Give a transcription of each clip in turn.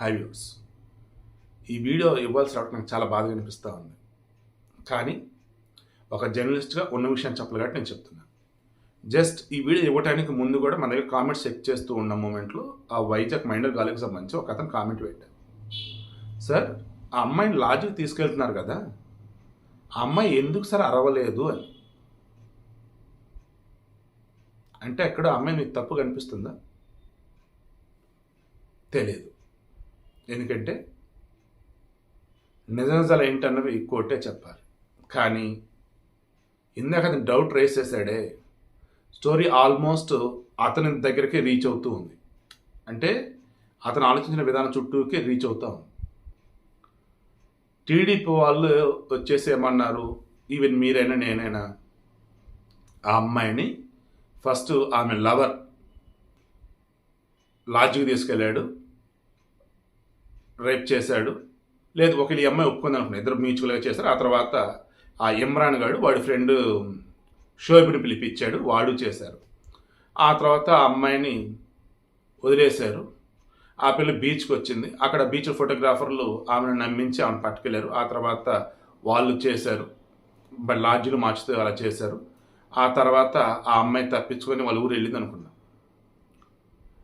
High views ఈ video ఇవ్వాల్సి రావడం నాకు చాలా బాధగా అనిపిస్తూ ఉంది. కానీ ఒక జర్నలిస్ట్గా ఉన్న విషయం చెప్పాలి కాబట్టి నేను చెప్తున్నాను జస్ట్ ఈ వీడియో ఇవ్వడానికి ముందు కూడా మన దగ్గర కామెంట్స్ చెక్ చేస్తూ ఉన్న మూమెంట్లో ఆ వైజాగ్ మైండర్ గాలికి సంబంధించి ఒక అతను కామెంట్ పెట్టాడు. సార్ ఆ అమ్మాయిని లాజ్కి తీసుకెళ్తున్నారు కదా ఆ అమ్మాయి ఎందుకు సార్ అరవలేదు అని? అంటే ఎక్కడో అమ్మాయి మీకు తప్పు కనిపిస్తుందా? తెలియదు ఎందుకంటే నిజ నిజాలు ఏంటన్నవి కోర్టే చెప్పాలి. కానీ ఇందాక అతను డౌట్ రేస్ చేశాడే స్టోరీ ఆల్మోస్ట్ అతని దగ్గరికి రీచ్ అవుతూ ఉంది. అంటే అతను ఆలోచించిన విధానం చుట్టూకే రీచ్ అవుతా ఉంది. టీడీపీ వాళ్ళు వచ్చేసి ఏమన్నారు? ఈవెన్ మీరైనా నేనైనా ఆ అమ్మాయిని ఫస్ట్ ఆమె లవర్ లాడ్జికి తీసుకెళ్ళాడు. రేప్ చేశాడు. లేదు ఒకరి ఈ అమ్మాయి ఒప్పుకుంది అనుకున్నా ఇద్దరు మ్యూచువల్గా చేశారు. ఆ తర్వాత ఆ ఇమ్రాన్ గాడు వాడి ఫ్రెండ్ షోబిని పిలిపించాడు. వాడు చేశారు. ఆ తర్వాత ఆ అమ్మాయిని వదిలేశారు. ఆ పిల్ల బీచ్కి వచ్చింది. అక్కడ బీచ్ ఫోటోగ్రాఫర్లు ఆమెను నమ్మించి ఆమెను పట్టుకెళ్ళారు ఆ తర్వాత వాళ్ళు చేశారు. బట్ లాడ్జ్లు మార్చుతూ అలా చేశారు. ఆ తర్వాత ఆ అమ్మాయి తప్పించుకొని వాళ్ళ ఊరు వెళ్ళింది అనుకున్నాం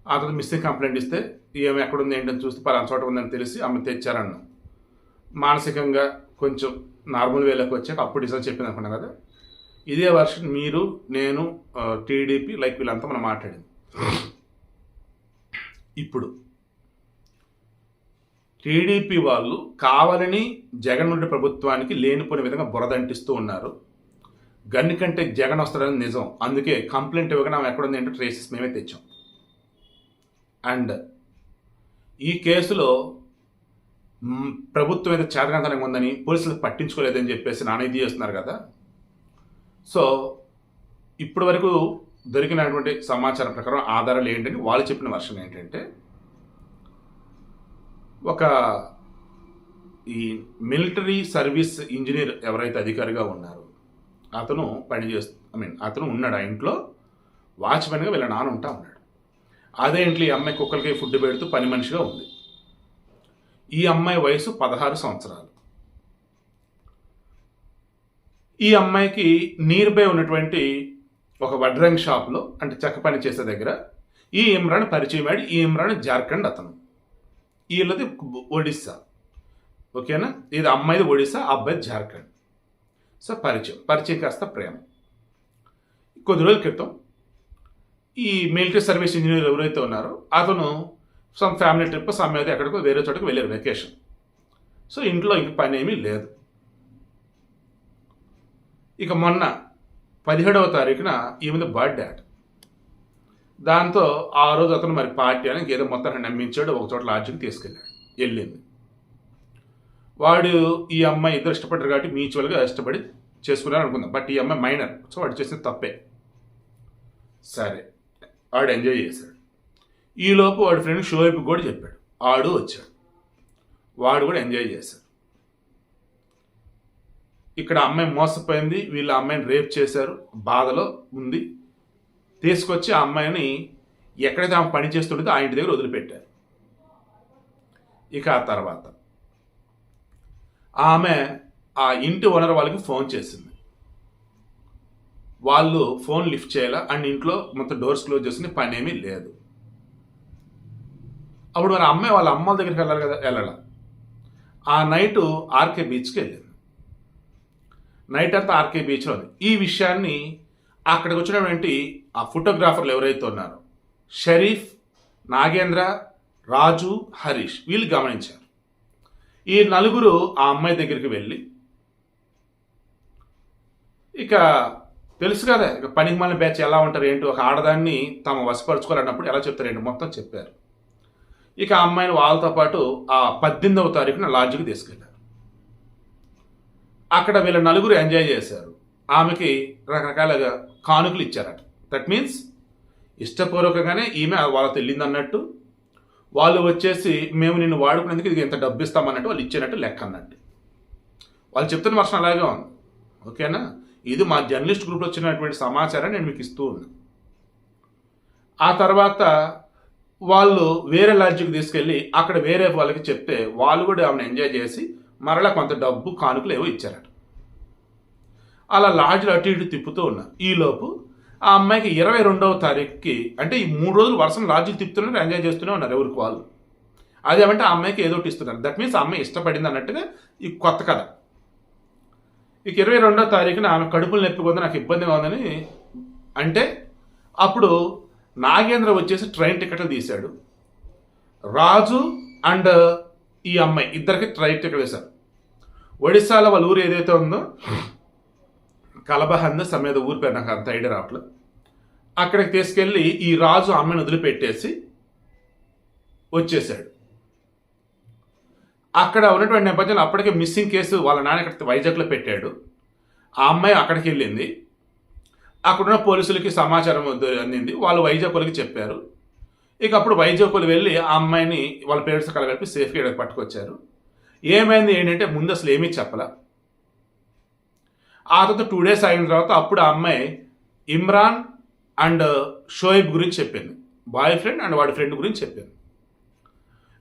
ఆ తర్వాత మిస్సింగ్ కంప్లైంట్ ఇస్తే ఈమె ఎక్కడుంది ఏంటని చూస్తే పలానా చోట ఉందని తెలిసి ఆమె తెచ్చారన్నాం. మానసికంగా కొంచెం నార్మల్ వేలోకి వచ్చాక అప్పుడు డిసైడ్ చెప్పింది అనుకున్నా కదా. ఇదే వర్షన్ మీరు నేను టీడీపీ లైక్ వీళ్ళంతా మనం మాట్లాడింది. ఇప్పుడు టీడీపీ వాళ్ళు కావాలని జగన్ నుండి ప్రభుత్వానికి లేనిపోయిన విధంగా బురదంటిస్తూ ఉన్నారు. గన్ కంటే జగన్ వస్తాడని నిజం. అందుకే కంప్లైంట్ ఇవ్వగానే ఆమె ఎక్కడుంది ఏంటో ట్రేసెస్ మేమే తెచ్చాం. అండ్ ఈ కేసులో ప్రభుత్వం ఏదో చేతకంతనంగా ఉందని పోలీసులు పట్టించుకోలేదని చెప్పేసి నానేది చేస్తున్నారు కదా. సో ఇప్పటి వరకు దొరికినటువంటి సమాచారం ప్రకారం ఆధారాలు ఏంటని వాళ్ళు చెప్పిన వర్షన్ ఏంటంటే ఒక ఈ మిలిటరీ సర్వీస్ ఇంజనీర్ ఎవరైతే అధికారిగా ఉన్నారో అతను పనిచేస్తూ ఐ మీన్ అతను ఉన్నాడు ఆ ఇంట్లో వాచ్మెన్గా వీళ్ళ నాన్న ఉంటా ఉన్నాడు. అదే ఈ అమ్మాయి కుక్కలకి ఫుడ్ పెడుతూ పని మనిషిగా ఉంది. ఈ అమ్మాయి వయసు పదహారు సంవత్సరాలు. ఈ అమ్మాయికి నియర్ బై ఉన్నటువంటి ఒక వడ్రంగ్ షాప్లో అంటే చెక్క పని చేసే దగ్గర ఈ ఇమ్రాన్ పరిచయం అయ్యాడు. ఈ ఇమ్రాన్ జార్ఖండ్ అతను. వీళ్ళది ఒడిస్సా. ఓకేనా? ఇది అమ్మాయిది ఒడిస్సా అబ్బాయి జార్ఖండ్. సో పరిచయం పరిచయం కాస్త ప్రేమ. కొద్ది రోజుల క్రితం ఈ మిలిటరీ సర్వీస్ ఇంజనీర్ ఎవరైతే ఉన్నారో అతను సమ్ ఫ్యామిలీ ట్రిప్ సమ్ అయితే ఎక్కడికో వేరే చోటకి వెళ్ళారు వెకేషన్ సో ఇంట్లో ఇంక పని ఏమీ లేదు. ఇక మొన్న పదిహేడవ తారీఖున ఈమెది బర్త్డే అట. దాంతో ఆ రోజు అతను మరి పార్టీ అని ఏదో మొత్తాన్ని నమ్మించాడు ఒక చోట లాడ్జికి తీసుకెళ్ళాడు వెళ్ళింది. వాడు ఈ అమ్మాయి ఇద్దరు ఇష్టపడ్డారు కాబట్టి మ్యూచువల్గా ఇష్టపడి చేసుకున్నారు అనుకుందాం బట్ ఈ అమ్మాయి మైనర్ సో వాడు చేసిన తప్పే. సరే. వాడు ఎంజాయ్ చేశాడు. ఈలోపు వాడి ఫ్రెండ్ షోయిప్ కూడా చెప్పాడు. ఆడు వచ్చాడు. వాడు కూడా ఎంజాయ్ చేశాడు. ఇక్కడ అమ్మాయి మోసపోయింది. వీళ్ళ అమ్మాయిని రేప్ చేశారు. బాధలో ఉంది. తీసుకొచ్చి ఆ అమ్మాయిని ఎక్కడైతే ఆమె పని చేస్తుంటుందో ఆ ఇంటి దగ్గర వదిలిపెట్టారు. ఇక ఆ తర్వాత ఆమె ఆ ఇంటి ఓనర్ వాళ్ళకి ఫోన్ చేసింది. వాళ్ళు ఫోన్ లిఫ్ట్ చేయాలా? అండ్ ఇంట్లో మొత్తం డోర్స్ క్లోజ్ చేసుకుని పని ఏమీ లేదు. అప్పుడు వాళ్ళ అమ్మాయి వాళ్ళ అమ్మ దగ్గరికి వెళ్ళాలి కదా వెళ్ళాల? ఆ నైట్ ఆర్కే బీచ్కి వెళ్ళింది. నైట్ అంతా ఆర్కే బీచ్లో ఉంది. ఈ విషయాన్ని అక్కడికి వచ్చినటువంటి ఆ ఫోటోగ్రాఫర్లు ఎవరైతే ఉన్నారో షరీఫ్ నాగేంద్ర రాజు హరీష్ వీళ్ళు గమనించారు. ఈ నలుగురు ఆ అమ్మాయి దగ్గరికి వెళ్ళి ఇక తెలుసు కదా ఇక పనికి మన బ్యాచ్ ఎలా ఉంటారు ఏంటి ఒక ఆడదాన్ని తమ వశపరుచుకోవాలన్నప్పుడు ఎలా చెప్తారు ఏంటి మొత్తం చెప్పారు. ఇక ఆ అమ్మాయిని వాళ్ళతో పాటు ఆ పద్దెనిమిదవ తారీఖున లాడ్జ్కి తీసుకెళ్ళారు. అక్కడ వీళ్ళ నలుగురు ఎంజాయ్ చేశారు. ఆమెకి రకరకాలుగా కానుకలు ఇచ్చారట. దట్ మీన్స్ ఇష్టపూర్వకంగానే ఈమె వాళ్ళతో వెళ్ళింది అన్నట్టు వాళ్ళు వచ్చేసి మేము నిన్ను వాడుకునేందుకు ఇది ఎంత డబ్బు ఇస్తామన్నట్టు వాళ్ళు ఇచ్చేనట్టు లెక్క అన్నట్టు. వాళ్ళు చెప్తున్న వర్షం అలాగే ఉంది. ఓకేనా? ఇది మా జర్నలిస్ట్ గ్రూప్లో వచ్చినటువంటి సమాచారం నేను మీకు ఇస్తూ ఉన్నాను. ఆ తర్వాత వాళ్ళు వేరే లాడ్జికి తీసుకెళ్ళి అక్కడ వేరే వాళ్ళకి చెప్తే వాళ్ళు కూడా ఆమెను ఎంజాయ్ చేసి మరలా కొంత డబ్బు కానుకలు ఏవో ఇచ్చారట. అలా లాడ్జ్లో అటు ఇటు తిప్పుతూ ఉన్నారు. ఈలోపు ఆ అమ్మాయికి ఇరవై రెండవ తారీఖుకి అంటే ఈ మూడు రోజులు వర్షం లాడ్జికి తిప్పుతున్నారు ఎంజాయ్ చేస్తూనే ఉన్నారు ఎవరికి వాళ్ళు. అదేమంటే ఆ అమ్మాయికి ఏదో ఒకటి ఇస్తున్నారు. దట్ మీన్స్ ఆ అమ్మాయి ఇష్టపడింది అన్నట్టుగా ఈ కొత్త కథ. ఇక ఇరవై రెండో తారీఖున ఆమె కడుపులు నొప్పి నాకు ఇబ్బందిగా ఉందని అంటే అప్పుడు నాగేంద్ర వచ్చేసి ట్రైన్ టికెట్లు తీశాడు. రాజు అండ్ ఈ అమ్మాయి ఇద్దరికి ట్రైన్ టికెట్ వేశారు. ఒడిశాలో వాళ్ళ ఊరు ఏదైతే ఉందో కలబహంద సమేత ఊరి పేరు నాకు అంత ఐడియా రావట్లేదు. అక్కడికి తీసుకెళ్ళి ఈ రాజు అమ్మాయిని వదిలిపెట్టేసి వచ్చేసాడు అక్కడ ఉన్నటువంటి నేపథ్యంలో అప్పటికే మిస్సింగ్ కేసు వాళ్ళ నాన్న ఇక్కడ వైజాగ్లో పెట్టాడు. ఆ అమ్మాయి అక్కడికి వెళ్ళింది. అక్కడున్న పోలీసులకి సమాచారం అందింది. వాళ్ళు వైజాగ్ చెప్పారు. ఇక అప్పుడు వైజాగ్ వెళ్ళి ఆ అమ్మాయిని వాళ్ళ పేరెంట్స్ కలగలిపి సేఫ్గా ఇక్కడికి పట్టుకొచ్చారు. ఏమైంది ఏంటంటే ముందు అసలు ఏమీ చెప్పలా. ఆ తర్వాత టూ డేస్ అయిన తర్వాత అప్పుడు ఆ అమ్మాయి ఇమ్రాన్ అండ్ షోయబ్ గురించి చెప్పింది. బాయ్ ఫ్రెండ్ అండ్ వాడి ఫ్రెండ్ గురించి చెప్పింది.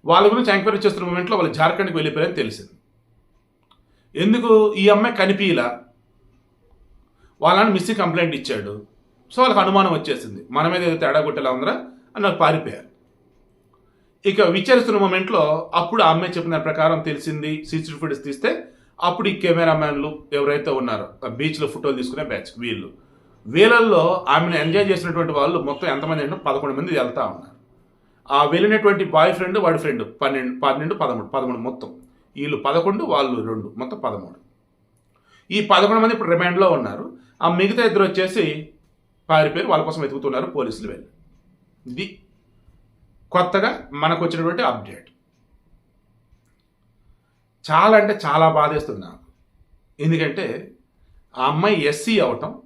వాళ్ళ గురించి ఎంక్వైరీ చేస్తున్న మూమెంట్లో వాళ్ళు జార్ఖండ్కి వెళ్ళిపోయారని తెలిసింది. ఎందుకు ఈ అమ్మాయి కనిపించలా వాళ్ళని మిస్సింగ్ కంప్లైంట్ ఇచ్చాడు. సో వాళ్ళకి అనుమానం వచ్చేసింది. మన మీద ఏదో తేడా కొట్టేలా ఉందరా అని వాళ్ళు పారిపోయారు. ఇక విచారిస్తున్న మూమెంట్లో అప్పుడు ఆ అమ్మాయి చెప్పిన ప్రకారం తెలిసింది. సీసీటీవీ ఫుటేజ్ తీస్తే అప్పుడు ఈ కెమెరామ్యాన్లు ఎవరైతే ఉన్నారో ఆ బీచ్లో ఫోటోలు తీసుకునే బ్యాచ్ వీళ్ళు. వీళ్ళల్లో ఆమెను ఎంజాయ్ చేసినటువంటి వాళ్ళు మొత్తం ఎంతమంది అంటే పదకొండు మంది వెళ్తా ఉన్నారు. ఆ వెళ్ళినటువంటి బాయ్ ఫ్రెండ్ వాడి ఫ్రెండ్ పన్నెండు పన్నెండు పదమూడు. పదమూడు మొత్తం. వీళ్ళు పదకొండు వాళ్ళు రెండు. మొత్తం పదమూడు. ఈ పదకొండు మంది ఇప్పుడు రిమాండ్లో ఉన్నారు. ఆ మిగతా ఇద్దరు వచ్చేసి పారిపోయి వాళ్ళ కోసం వెతుకుతున్నారు పోలీసులు వెళ్ళి. ఇది కొత్తగా మనకు వచ్చినటువంటి అప్డేట్ చాలా అంటే చాలా బాధేస్తుంది నాకు. ఎందుకంటే ఆ అమ్మాయి ఎస్సీ అవటం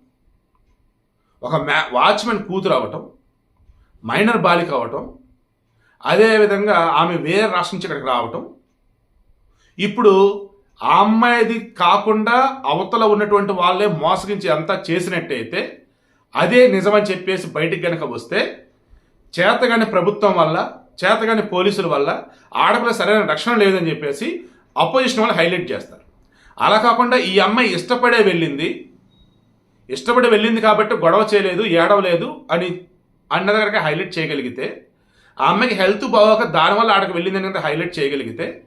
ఒక మ్యా వాచ్మెన్ కూతురు అవటం మైనర్ బాలిక అవటం అదేవిధంగా ఆమె వేరే రాష్ట్రం నుంచి ఇక్కడికి రావటం. ఇప్పుడు ఆ అమ్మాయిది కాకుండా అవతల ఉన్నటువంటి వాళ్ళే మోసగించి అంతా చేసినట్టయితే అదే నిజమని చెప్పేసి బయటికి గనక వస్తే చేతగాని ప్రభుత్వం వల్ల చేతగాని పోలీసుల వల్ల ఆడపిల్ల సరైన రక్షణ లేదని చెప్పేసి అపోజిషన్ వాళ్ళు హైలైట్ చేస్తారు. అలా కాకుండా ఈ అమ్మాయి ఇష్టపడే వెళ్ళింది. ఇష్టపడి వెళ్ళింది కాబట్టి గొడవ చేయలేదు ఏడవలేదు అని అన్న దగ్గరకి హైలైట్ చేయగలిగితే ఆ అమ్మాయికి హెల్త్ బాగోక దాని వల్ల ఆడకి వెళ్ళిందని కనుక హైలైట్ చేయగలిగితే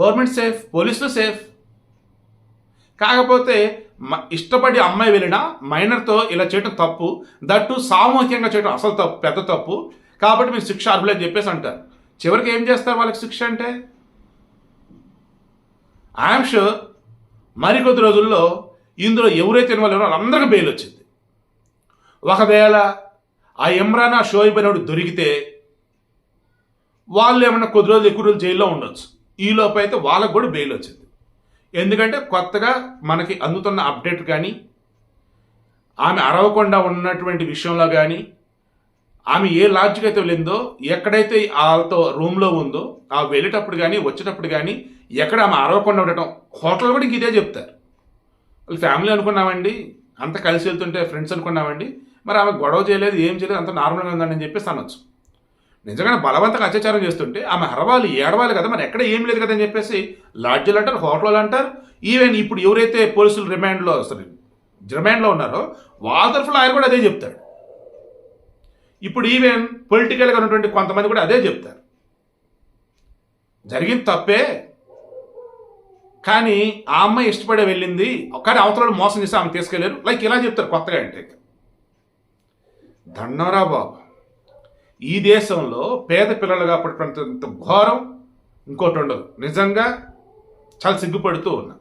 గవర్నమెంట్ సేఫ్ పోలీసులు సేఫ్. కాకపోతే మ- ఇష్టపడి అమ్మాయి వెళ్ళినా మైనర్తో ఇలా చేయడం తప్పు దట్టు సామూహికంగా చేయడం అసలు తప్పు పెద్ద తప్పు. కాబట్టి మీరు శిక్ష అర్హులని చెప్పేసి అంటారు. చివరికి ఏం చేస్తారు వాళ్ళకి శిక్ష అంటే? ఐఎమ్ షూర్ మరికొద్ది రోజుల్లో ఇందులో ఎవరైతే ఇన్వాల్వ్ ఉన్నారో వాళ్ళందరికీ బెయిల్ వచ్చింది. ఒకవేళ ఆ ఇమ్రాన్ ఆ షోయిబ్ అనేవాడు దొరికితే వాళ్ళు ఏమన్నా కొద్ది రోజులు ఎక్కువ రోజులు జైల్లో ఉండొచ్చు. ఈ లోపు అయితే వాళ్ళకు కూడా బెయిల్ వచ్చింది. ఎందుకంటే కొత్తగా మనకి అందుతున్న అప్డేట్ కానీ ఆమె అరవకుండా ఉన్నటువంటి విషయంలో కానీ ఆమె ఏ లాడ్జ్కి అయితే వెళ్ళిందో ఎక్కడైతే వాళ్ళతో రూమ్లో ఉందో ఆ వెళ్ళేటప్పుడు కానీ వచ్చేటప్పుడు కానీ ఎక్కడ ఆమె అరవకుండా ఉండటం హోటల్ కూడా ఇదే చెప్తారు. వాళ్ళు ఫ్యామిలీ అనుకున్నామండి అంత కలిసి వెళ్తుంటే ఫ్రెండ్స్ అనుకున్నామండి మరి ఆమె గొడవ చేయలేదు ఏం చేయలేదు అంత నార్మల్గా ఉందని చెప్పేసి అనొచ్చు. నిజంగానే బలవంతంగా అత్యాచారం చేస్తుంటే ఆమె అరవాలి ఏడవాలి కదా మరి ఎక్కడ ఏం లేదు కదా అని చెప్పేసి లాడ్జీలు అంటారు హోటల్ అంటారు. ఈవెన్ ఇప్పుడు ఎవరైతే పోలీసులు రిమాండ్లో సారీ రిమాండ్లో ఉన్నారో వాళ్ళ తరఫున ఆయన కూడా అదే చెప్తాడు. ఇప్పుడు ఈవెన్ పొలిటికల్గా ఉన్నటువంటి కొంతమంది కూడా అదే చెప్తారు. జరిగింది తప్పే కానీ ఆ అమ్మాయి ఇష్టపడే వెళ్ళింది కానీ అవతల మోసం చేసి ఆమె తీసుకెళ్ళారు లైక్ ఇలా చెప్తారు కొత్తగా అంటే. దండవరా బాబు. ఈ దేశంలో పేద పిల్లలుగా పడిపోయినంత ఘోరం ఇంకోటి ఉండదు. నిజంగా చాలా సిగ్గుపడుతూ ఉన్నా.